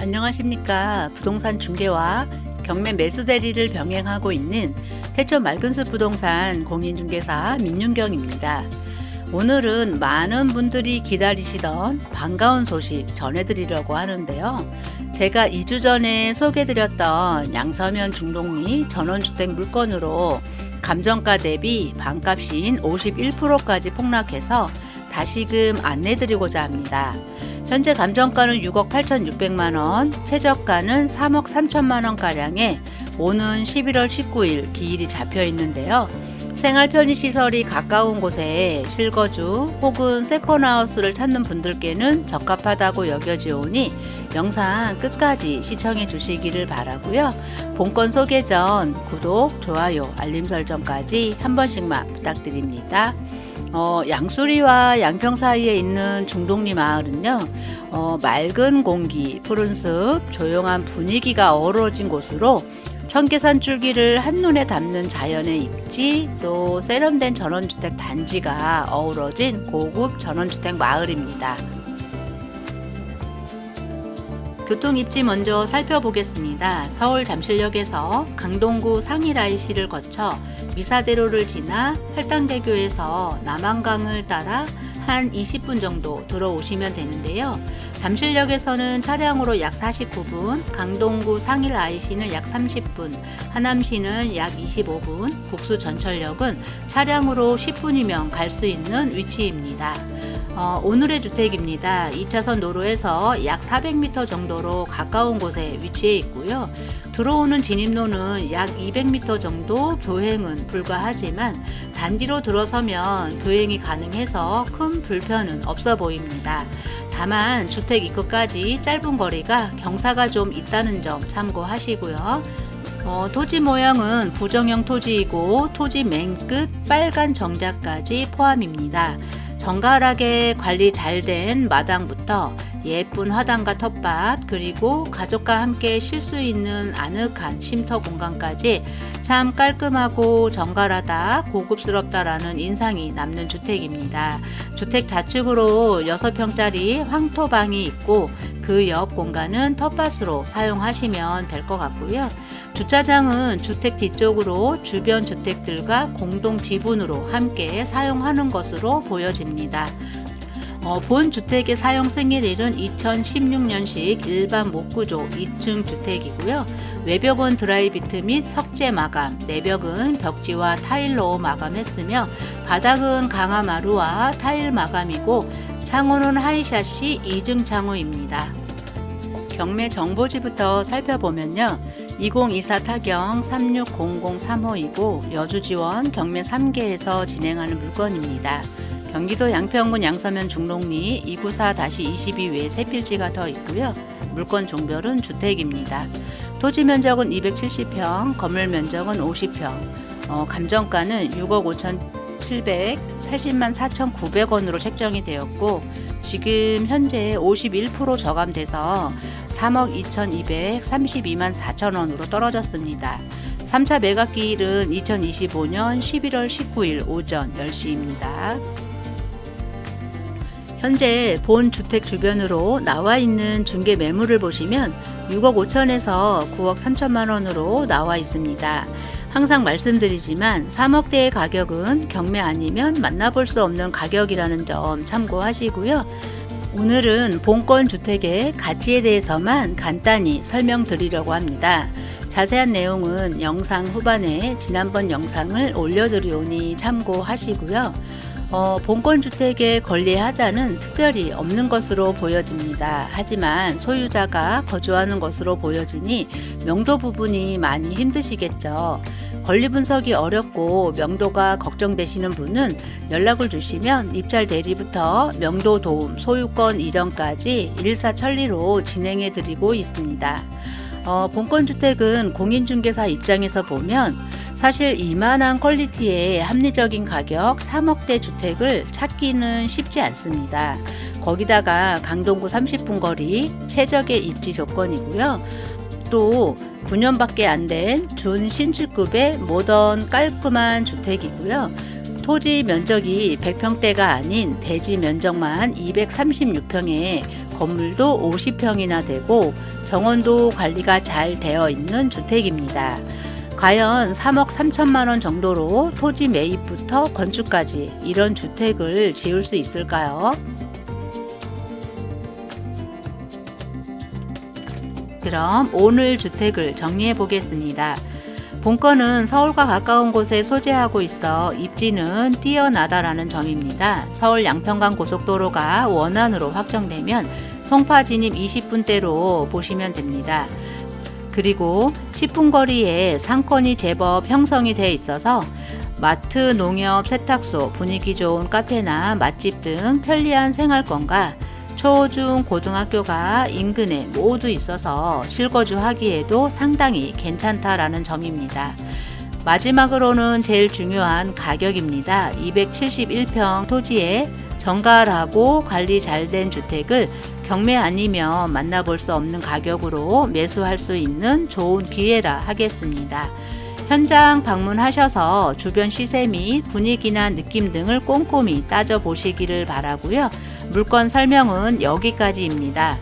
안녕하십니까. 부동산 중개와 경매 매수 대리를 병행하고 있는 태초 맑은숲 부동산 공인중개사 민윤경입니다. 오늘은 많은 분들이 기다리시던 반가운 소식 전해드리려고 하는데요. 제가 2주 전에 소개드렸던 양서면 중동리 전원주택 물건으로 감정가 대비 반값인 51%까지 폭락해서 다시금 안내드리고자 합니다. 현재 감정가는 6억 8,600만 원, 최저가는 3억 3천만 원 가량에 오는 11월 19일 기일이 잡혀 있는데요. 생활 편의 시설이 가까운 곳에 실거주 혹은 세컨하우스를 찾는 분들께는 적합하다고 여겨지오니 영상 끝까지 시청해 주시기를 바라고요. 본건 소개 전 구독, 좋아요, 알림 설정까지 한 번씩만 부탁드립니다. 어, 양수리와 양평 사이에 있는 중동리 마을은요, 어, 맑은 공기, 푸른 숲, 조용한 분위기가 어우러진 곳으로 청계산 줄기를 한눈에 담는 자연의 입지, 또 세련된 전원주택 단지가 어우러진 고급 전원주택 마을입니다. 교통 입지 먼저 살펴보겠습니다. 서울 잠실역에서 강동구 상일IC를 거쳐 미사대로를 지나 팔당대교에서 남한강을 따라 한 20분 정도 들어오시면 되는데요. 잠실역에서는 차량으로 약 49분, 강동구 상일 IC는 약 30분, 하남시는 약 25분, 국수 전철역은 차량으로 10분이면 갈 수 있는 위치입니다. 어, 오늘의 주택입니다. 2차선 도로에서 약 400m 정도로 가까운 곳에 위치해 있고요. 들어오는 진입로는 약 200m 정도 교행은 불가하지만 단지로 들어서면 교행이 가능해서 큰 불편은 없어 보입니다. 다만 주택 입구까지 짧은 거리가 경사가 좀 있다는 점 참고하시고요. 어, 토지 모양은 부정형 토지이고 토지 맨 끝 빨간 정자까지 포함입니다. 정갈하게 관리 잘 된 마당부터 예쁜 화단과 텃밭 그리고 가족과 함께 쉴 수 있는 아늑한 쉼터 공간까지 참 깔끔하고 정갈하다 고급스럽다라는 인상이 남는 주택입니다. 주택 좌측으로 6평짜리 황토방이 있고 그 옆 공간은 텃밭으로 사용하시면 될 것 같고요. 주차장은 주택 뒤쪽으로 주변 주택들과 공동 지분으로 함께 사용하는 것으로 보여집니다. 어, 본 주택의 사용 생일일은 2016년식 일반 목구조 2층 주택이고요. 외벽은 드라이비트 및 석재 마감, 내벽은 벽지와 타일로 마감했으며 바닥은 강화 마루와 타일 마감이고 창호는 하이샤시 2중 창호입니다. 경매 정보지부터 살펴보면요. 2024 타경 360035이고 여주 지원 경매 3개에서 진행하는 물건입니다. 경기도 양평군 양서면 중롱리 294-22 외에 세 필지가 더 있고요. 물건 종별은 주택입니다. 토지 면적은 270평, 건물 면적은 50평, 어, 감정가는 6억 5,780만 4,900원으로 책정이 되었고 지금 현재 51% 저감돼서 3억 2,232만 4천 원으로 떨어졌습니다. 3차 매각기일은 2025년 11월 19일 오전 10시입니다. 현재 본 주택 주변으로 나와 있는 중개 매물을 보시면 6억 5천에서 9억 3천만 원으로 나와 있습니다. 항상 말씀드리지만 3억대의 가격은 경매 아니면 만나볼 수 없는 가격이라는 점 참고하시고요. 오늘은 본권 주택의 가치에 대해서만 간단히 설명드리려고 합니다. 자세한 내용은 영상 후반에 지난번 영상을 올려드리오니 참고하시고요. 어, 본권 주택의 권리하자는 특별히 없는 것으로 보여집니다. 하지만 소유자가 거주하는 것으로 보여지니 명도 부분이 많이 힘드시겠죠. 권리 분석이 어렵고 명도가 걱정되시는 분은 연락을 주시면 입찰 대리부터 명도 도움, 소유권 이전까지 일사천리로 진행해 드리고 있습니다. 어, 본권주택은 공인중개사 입장에서 보면 사실 이만한 퀄리티의 합리적인 가격 3억대 주택을 찾기는 쉽지 않습니다. 거기다가 강동구 30분 거리 최적의 입지 조건이고요. 또 9년밖에 안 된 준 신축급의 모던 깔끔한 주택이고요. 토지 면적이 100평대가 아닌 대지 면적만 236평에 건물도 50평이나 되고 정원도 관리가 잘 되어 있는 주택입니다. 과연 3억 3천만 원 정도로 토지 매입부터 건축까지 이런 주택을 지을 수 있을까요? 그럼 오늘 주택을 정리해 보겠습니다. 본건은 서울과 가까운 곳에 소재하고 있어 입지는 뛰어나다라는 점입니다. 서울 양평간 고속도로가 원안으로 확정되면 송파 진입 20분대로 보시면 됩니다. 그리고 10분 거리에 상권이 제법 형성이 돼 있어서 마트, 농협, 세탁소, 분위기 좋은 카페나 맛집 등 편리한 생활권과 초, 중, 고등학교가 인근에 모두 있어서 실거주하기에도 상당히 괜찮다라는 점입니다. 마지막으로는 제일 중요한 가격입니다. 271평 토지에 정갈하고 관리 잘 된 주택을 경매 아니면 만나볼 수 없는 가격으로 매수할 수 있는 좋은 기회라 하겠습니다. 현장 방문하셔서 주변 시세 및 분위기나 느낌 등을 꼼꼼히 따져보시기를 바라고요. 물건 설명은 여기까지입니다.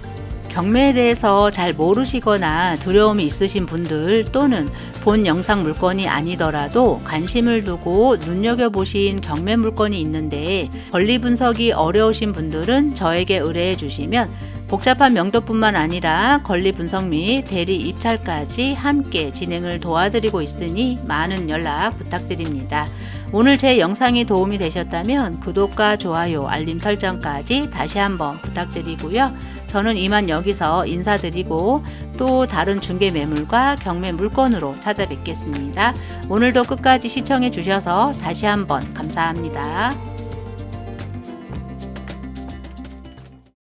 경매에 대해서 잘 모르시거나 두려움이 있으신 분들 또는 본 영상 물건이 아니더라도 관심을 두고 눈여겨보신 경매 물건이 있는데 권리 분석이 어려우신 분들은 저에게 의뢰해 주시면 복잡한 명도뿐만 아니라 권리 분석 및 대리 입찰까지 함께 진행을 도와드리고 있으니 많은 연락 부탁드립니다. 오늘 제 영상이 도움이 되셨다면 구독과 좋아요, 알림 설정까지 다시 한번 부탁드리고요. 저는 이만 여기서 인사드리고 또 다른 중개 매물과 경매 물건으로 찾아뵙겠습니다. 오늘도 끝까지 시청해 주셔서 다시 한번 감사합니다.